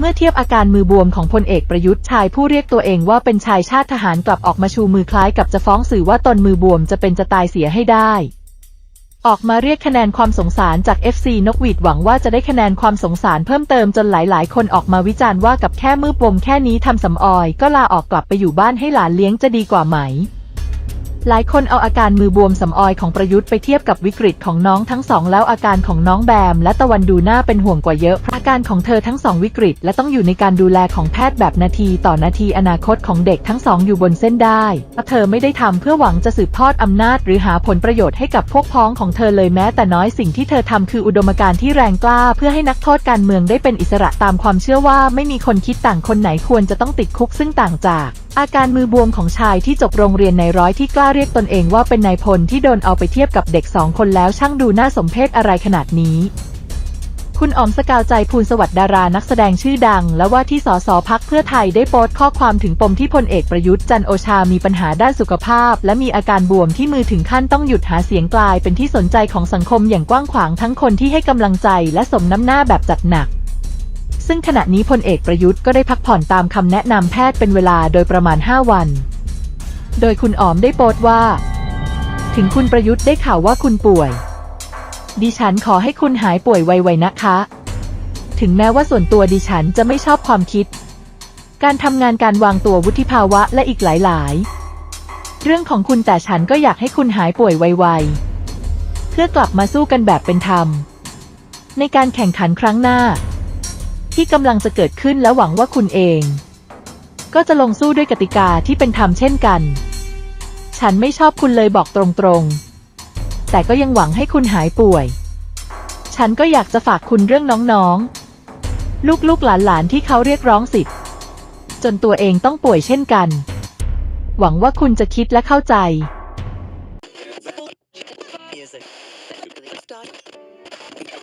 เมื่อเทียบอาการมือบวมของพลเอกประยุทธ์ชายผู้เรียกตัวเองว่าเป็นชายชาติทหารกลับออกมาชูมือคล้ายกับจะฟ้องสื่อว่าตนมือบวมจะเป็นจะตายเสียให้ได้ ออกมาเรียกคะแนนความสงสารจาก FC นกหวีดหวังว่าจะได้คะแนนความสงสารเพิ่มเติมจนหลายๆ คนออกมาวิจารณ์ว่ากับแค่มือบวมแค่นี้ทำสำออย ก็ลาออกกลับไปอยู่บ้านให้หลานเลี้ยงจะดีกว่าไหมหลายคนเอาอาการมือบวมสำออยของประยุทธ์ไปเทียบกับวิกฤตของน้องทั้งสองแล้วอาการของน้องแบมและตะวันดูน่าเป็นห่วงกว่าเยอะ การของเธอทั้งสองวิกฤต และต้องอยู่ในการดูแลของแพทย์แบบนาทีต่อนาทีอนาคตของเด็กทั้งสองอยู่บนเส้นได้เธอไม่ได้ทำเพื่อหวังจะสืบทอดอำนาจ หรือหาผลประโยชน์ให้กับพวกพ้องของเธอเลยแม้ แต่น้อยสิ่งที่เธอทำคืออุดมการณ์ที่แรงกล้า เพื่อให้นักโทษการเมืองได้เป็นอิสระตามความเชื่อว่า ไม่มีคนคิดต่างคนไหนควรจะต้องติดคุกซึ่งต่างจากอาการมือบวมของชายที่จบโรงเรียนในร้อยที่กล้าเรียกตนเองว่าเป็นนายพลที่โดนเอาไปเทียบกับเด็กสองคนแล้วช่างดูน่าสมเพชอะไรขนาดนี้ คุณอ๋อมสกาวใจภูลสวัสดิ์ดารานักแสดงชื่อดัง และว่าที่สสพักเพื่อไทยได้โพสต์ข้อความถึงปมที่พลเอกประยุทธ์จันโอชามีปัญหาด้านสุขภาพ และมีอาการบวมที่มือถึงขั้นต้องหยุดหาเสียงกลายเป็นที่สนใจของสังคมอย่างกว้างขวางทั้งคนที่ให้กำลังใจและสมน้ำหน้าแบบจัดหนัก ซึ่งขณะนี้พลเอกประยุทธ์ก็ได้พักผ่อนตามคำแนะนำแพทย์เป็นเวลาโดยประมาณ 5 วัน โดยคุณอ๋อมได้โพสต์ว่า ถึงคุณประยุทธ์ได้ข่าวว่าคุณป่วย ดิฉันขอให้คุณหายป่วยไวๆนะคะ ถึงแม้ว่าส่วนตัวดิฉันจะไม่ชอบความคิด การทำงานการวางตัววุฒิภาวะและอีกหลายๆ เรื่องของคุณแต่ฉันก็อยากให้คุณหายป่วยไวๆ เพื่อกลับมาสู้กันแบบเป็นธรรม ในการแข่งขันครั้งหน้า ที่กำลังจะเกิดขึ้นและหวังว่าคุณเอง ก็จะลงสู้ด้วยกติกาที่เป็นธรรมเช่นกัน ฉันไม่ชอบคุณเลยบอกตรงๆ แต่ก็ยังหวังให้คุณหายป่วย ฉันก็อยากจะฝากคุณเรื่องน้องๆ ลูกๆหลานๆที่เขาเรียกร้องสิทธิ์จนตัวเองต้องป่วยเช่นกัน หวังว่าคุณจะคิดและเข้าใจ